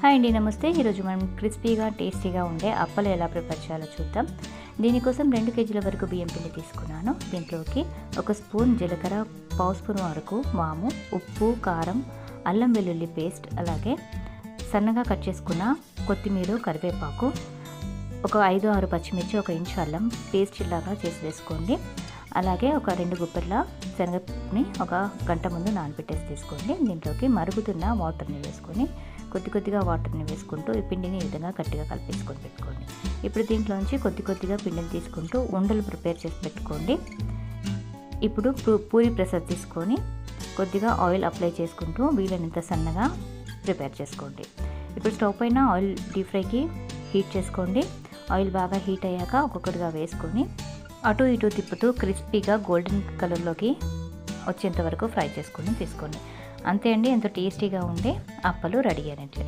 Hi అండి నమస్తే. ఈరోజు మనం క్రిస్పీగా టేస్టీగా ఉండే అప్పలు ఎలా ప్రిపేర్ చేయాలో చూద్దాం. దీనికోసం రెండు కేజీల వరకు బియ్యం పిండి తీసుకున్నాను. దీంట్లోకి ఒక స్పూన్ జీలకర్ర పావు స్పూన్ వరకు వాము ఉప్పు కారం అల్లం వెల్లుల్లి పేస్ట్ అలాగే సన్నగా కట్ చేసుకున్న కొత్తిమీర కరివేపాకు ఒక ఐదు ఆరు పచ్చిమిర్చి ఒక ఇంచు అల్లం పేస్ట్ లాగా చేసి వేసుకోండి. అలాగే ఒక రెండు గుప్పెట్ల శనగని ఒక గంట ముందు నానబెట్టేసి తీసుకోండి. దీంట్లోకి మరుగుతున్న వాటర్ని వేసుకొని కొద్ది కొద్దిగా వాటర్ని వేసుకుంటూ ఈ పిండిని ఈ విధంగా గట్టిగా కలిపేసుకొని పెట్టుకోండి. ఇప్పుడు దీంట్లోంచి కొద్ది కొద్దిగా పిండిని తీసుకుంటూ ఉండలు ప్రిపేర్ చేసి పెట్టుకోండి. ఇప్పుడు పూ- పూరి ప్రెసర్ తీసుకొని కొద్దిగా ఆయిల్ అప్లై చేసుకుంటూ వీలైనంత సన్నగా ప్రిపేర్ చేసుకోండి. ఇప్పుడు స్టవ్ పైన ఆయిల్ డీప్ ఫ్రైకి హీట్ చేసుకోండి. ఆయిల్ బాగా హీట్ అయ్యాక ఒక్కొక్కటిగా వేసుకొని అటు ఇటు తిప్పుతూ క్రిస్పీగా గోల్డెన్ కలర్లోకి వచ్చేంత వరకు ఫ్రై చేసుకొని తీసుకోండి. అంతే అండి ఎంతో టేస్టీగా ఉండే అప్పలు రెడీ అయినట్లే